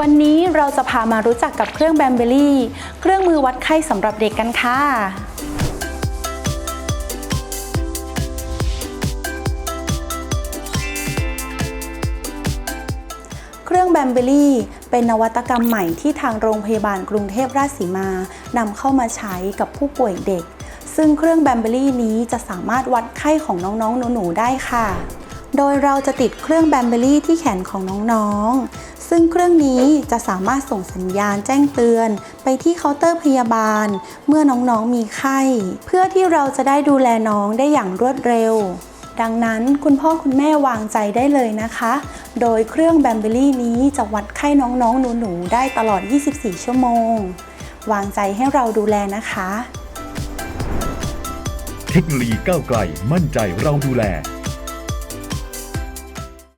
วันนี้เราจะพามารู้จักกับเครื่องแบมเบลี่ เครื่องมือวัดไข้สำหรับเด็กกันค่ะเครื่องแบมเบลี่เป็นนวัตกรรมใหม่ที่ทางโรงพยาบาลกรุงเทพราชสีมานำเข้ามาใช้กับผู้ป่วยเด็ก ซึ่งเครื่องแบมเบลี่นี้จะสามารถวัดไข้ของน้องๆ หนูๆ ได้ค่ะ โดยเราจะติดเครื่องแบมเบลี่ที่แขนของน้องๆ ซึ่งเครื่องนี้จะสามารถส่งสัญญาณแจ้งเตือน ไปที่เคาน์เตอร์พยาบาล เมื่อน้องๆมีไข้ เพื่อที่เราจะได้ดูแลน้องได้อย่างรวดเร็ว ดังนั้นคุณพ่อคุณแม่วางใจได้เลยนะคะ โดยเครื่องแบมเบลี่นี้จะวัดไข้น้องๆหนูๆได้ตลอด 24 ชั่วโมง วางใจให้เราดูแลนะคะ เทคโนโลยีก้าวไกลมั่นใจเราดูแล